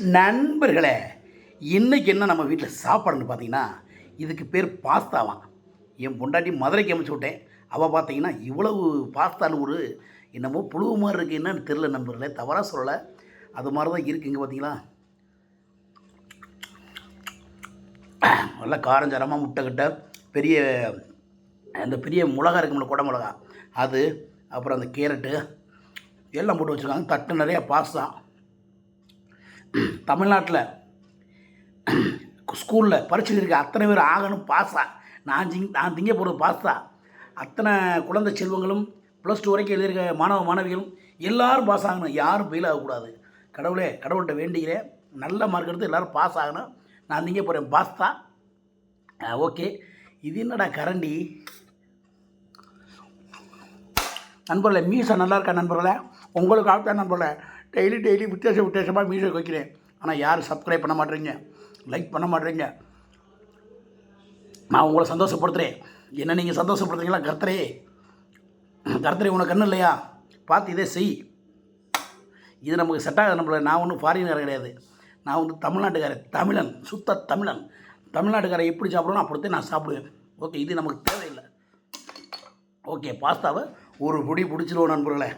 நண்பர்களே இன்றைக்கி என்ன நம்ம வீட்டில் சாப்பாடுன்னு பார்த்தீங்கன்னா இதுக்கு பேர் பாஸ்தாவாம் என் பொண்டாட்டி மதுரைக்கு அமைச்சு விட்டேன். அவள் பார்த்தீங்கன்னா இவ்வளவு பாஸ்தான்னு ஒரு என்னமோ புழுவு மாதிரி இருக்குது என்னன்னு தெரில நண்பர்களே தவறாக சொல்லலை. அது மாதிரி தான் இருக்குது இங்கே பார்த்தீங்களா நல்லா காரஞ்சரமாக முட்டைக்கிட்ட பெரிய அந்த பெரிய மிளகா இருக்கும்ல குடை மிளகா அது அப்புறம் அந்த கேரட்டு எல்லாம் போட்டு வச்சுருக்காங்க. தட்டு நிறையா பாஸ்தான் தமிழ்நாட்டில் ஸ்கூலில் பரீட்சை இருக்க அத்தனை பேர் ஆகணும் பாஸா நான் திங் நான் திங்க போகிறது பாஸ்தா அத்தனை குழந்தை செல்வங்களும் ப்ளஸ் டூ வரைக்கும் எழுதியிருக்க மாணவ மாணவிகளும் எல்லாரும் பாஸ் ஆகணும். யாரும் ஃபெயில் ஆகக்கூடாது. கடவுளே கடவுள்கிட்ட வேண்டிக்கிறேன் நல்ல மார்க் எடுத்து எல்லோரும் பாஸ் ஆகணும். நான் திங்க போகிறேன் பாஸ்தா ஓகே இது என்னடா கரண்டி? நண்பர்களே மீசா நல்லா இருக்கா நண்பர்களே? உங்களுக்கு ஆகத்தான் நண்பர்களே? டெய்லி டெய்லி வித்தியாச வித்தியாசமாக மீசை வைக்கிறேன். ஆனால் யாரும் சப்ஸ்கிரைப் பண்ண மாட்டேறீங்க? லைக் பண்ண மாட்டேறீங்க? நான் உங்களை சந்தோஷப்படுத்துகிறேன் என்ன நீங்கள் சந்தோஷப்படுத்துறீங்களா? கர்த்தரே. கர்த்தரே உனக்கு கண்ணு இல்லையா? பார்த்து இதே செய். இது நமக்கு செட் ஆகாது நம்மள. நான் ஒன்றும் ஃபாரினர் கிடையாது. நான் வந்து தமிழ்நாட்டுக்காரன். தமிழன். சுத்த தமிழன். தமிழ்நாட்டுக்காரன் எப்படி சாப்பிடுவோம் அப்படித்தான் நான் சாப்பிடுவேன். ஓகே இது நமக்கு தேவையில்லை. ஓகே பாஸ்தாவை ஒரு பொடி பிடிச்சிருவோம் நண்பர்களே.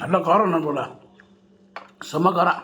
நல்ல காரம் நண்பர்களா செம்ம காரம்.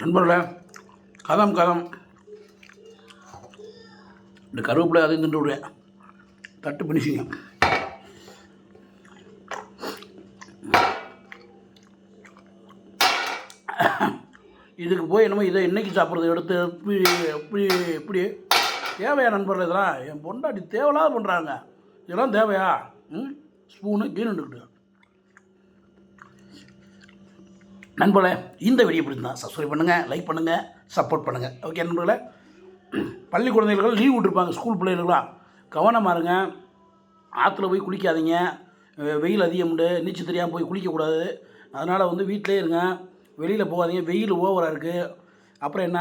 நண்பர்களே கதம் கதம். இந்த கருவேப்பிலை அதையும் தின்று விடுவேன். தட்டு பிடிச்சிங்க. இதுக்கு போய் என்னமோ இதை இன்னைக்கு சாப்பிட்றது? எடுத்து எப்படி எப்படி எப்படி தேவையா நண்பர்கள் இதெல்லாம்? என் பொண்டாட்டி தேவையில்லாத பண்ணுறாங்க இதெல்லாம் தேவையா? ம்? ஸ்பூனு கீனுண்டுக்கிட்டு நண்பர்களே இந்த வீடியோ பிடிச்சிருந்தா சப்ஸ்கிரைப் பண்ணுங்கள் லைக் பண்ணுங்கள் சப்போர்ட் பண்ணுங்கள் ஓகே நண்பர்களே? பள்ளி குழந்தைகளுக்கு லீவ் விட்டுருப்பாங்க ஸ்கூல் பிள்ளைகளுக்கெல்லாம். கவனமாக இருங்க. ஆற்றுல போய் குளிக்காதீங்க. வெயில் அதிகம் உண்டு நீச்சல் தெரியாமல் போய் குளிக்கக்கூடாது. அதனால் வந்து வீட்டிலே இருங்க. வெளியில் போகாதீங்க. வெயில் ஓவராக இருக்குது அப்புறம் என்ன?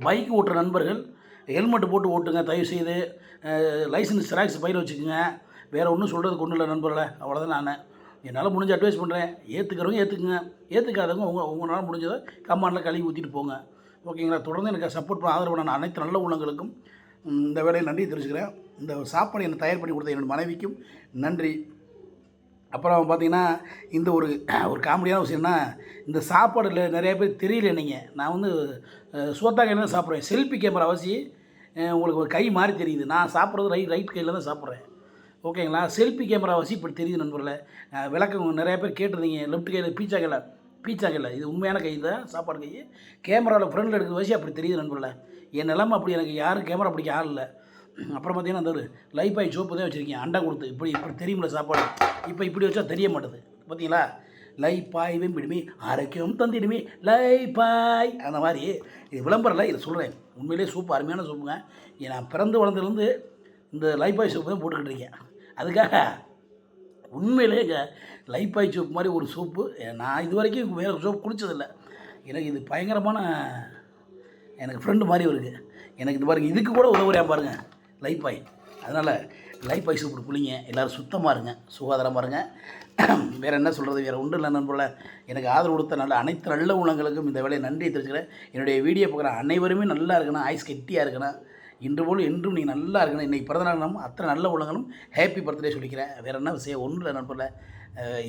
பைக் ஓட்டுற நண்பர்கள் ஹெல்மெட் போட்டு ஓட்டுங்க தயவு செய்து லைசன்ஸ் ஜெராக்ஸ் பயிர் வச்சுக்கோங்க. வேறு ஒன்றும் சொல்கிறதுக்கு ஒன்றும் இல்லை நண்பர்களே. அவ்வளோதான் நான். என்னால் முடிஞ்ச அட்வைஸ் பண்ணுறேன் ஏற்றுக்கிறவங்க ஏற்றுக்குங்க ஏற்றுக்காதவங்க உங்கள் உங்களால் முடிஞ்சதை கம்மாண்டில் கழுவி ஊற்றிட்டு போங்க. ஓகேங்களா? தொடர்ந்து எனக்கு சப்போர்ட் பண்ண ஆதரவு பண்ண அனைத்து நல்ல உள்ளங்களுக்கும் இந்த வேலையை நன்றி தெரிஞ்சுக்கிறேன் இந்த சாப்பாடு என்னை தயார் பண்ணி கொடுத்த என்னோடய மனைவிக்கும் நன்றி. அப்புறம் பார்த்தீங்கன்னா இந்த ஒரு ஒரு காமெடியான விஷயம்னா இந்த சாப்பாடில் நிறைய பேர் தெரியல நீங்கள் நான் வந்து சோத்தா கையில் தான் சாப்பிட்றேன் செல்ஃபி கேமரா வச்சு உங்களுக்கு ஒரு கை மாதிரி தெரியுது. நான் சாப்பிட்றது ரைட் ரைட் கையில் தான் சாப்பிட்றேன். ஓகேங்களா? செல்ஃபி கேமரா வச்சு இப்படி தெரியுது நண்பர்களே. விளக்கம் நிறைய பேர் கேட்டிருந்தீங்க. லெஃப்ட் கையில் பீச்சா கையில் பீச்சா கையில். இது உண்மையான கை தான் சாப்பாடு கை. கேமராவில் ஃப்ரண்டில் எடுக்கிற வச்சு அப்படி தெரியுது நண்பர்களே. என் நிலமை அப்படி எனக்கு யாரும் கேமரா பிடிக்க ஆள் இல்லை. அப்புறம் பார்த்தீங்கன்னா அந்த ஒரு லைஃப் ஆகி சோப்பு தான் வச்சுருக்கேன் அண்டா கொடுத்து. இப்படி இப்படி தெரியுமில்ல சாப்பாடு. இப்போ இப்படி வச்சா தெரிய மாட்டேது. பார்த்தீங்களா? லைஃப் பாய் வெம்பிடுமே. ஆரோக்கியம் தந்திடுமே. லைஃப் அந்த மாதிரி. இது விளம்பரம் இல்லை இதை சொல்கிறேன் உண்மையிலேயே சூப்பு அருமையான சூப்புங்க. நான் பிறந்து வளர்ந்ததுலேருந்து இந்த லைப்பாய் சூப்பு சோப்பு தான் போட்டுக்கிட்டு இருக்கேன். அதுக்காக உண்மையிலே லைஃப் பாய் சோப்பு மாதிரி ஒரு சோப்பு நான் இது வரைக்கும் வேறு சோப்பு குடிச்சதில்லை எனக்கு இது பயங்கரமான எனக்கு ஃப்ரெண்டு மாதிரி இருக்குது எனக்கு இது பாருங்கள் இதுக்கு கூட உதவுறேன் பாருங்கள் லைஃப் பாய் அதனால் லைஃப் பாய் சூப்பர் குளிங்க எல்லோரும் சுத்தமாக இருங்க. சுகாதாரமாக இருங்க. வேறு என்ன சொல்கிறது வேறு ஒன்றும் இல்லை நண்பர்களே. எனக்கு ஆதரவு கொடுத்த நல்ல அனைத்து நல்ல உள்ளங்களுக்கும் இந்த வேலையை நன்றி தெரிஞ்சுக்கிறேன் என்னுடைய வீடியோ பார்க்குற அனைவருமே நல்லா இருக்கணும். ஆயுஸ் கெட்டியாக இருக்கணும். இன்று போல் என்றும் நீங்கள் நல்லா இருக்கணும். இன்றைக்கி பிறந்தநாளும் அத்தனை நல்ல உள்ளங்களும் ஹாப்பி பர்த்டே சொல்லிக்கிறேன். வேறு என்ன விஷயம்? ஒன்றும் இல்லை நண்பர்களே.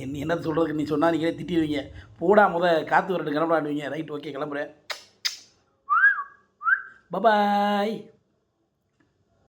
என்ன என்ன சொல்கிறதுக்கு நீ சொன்னால் நீங்களே திட்டிடுவீங்க. போடா முத காற்று வரட்டு கிளம்பலாடுவீங்க ரைட் ஓகே கிளம்புறேன். Bye bye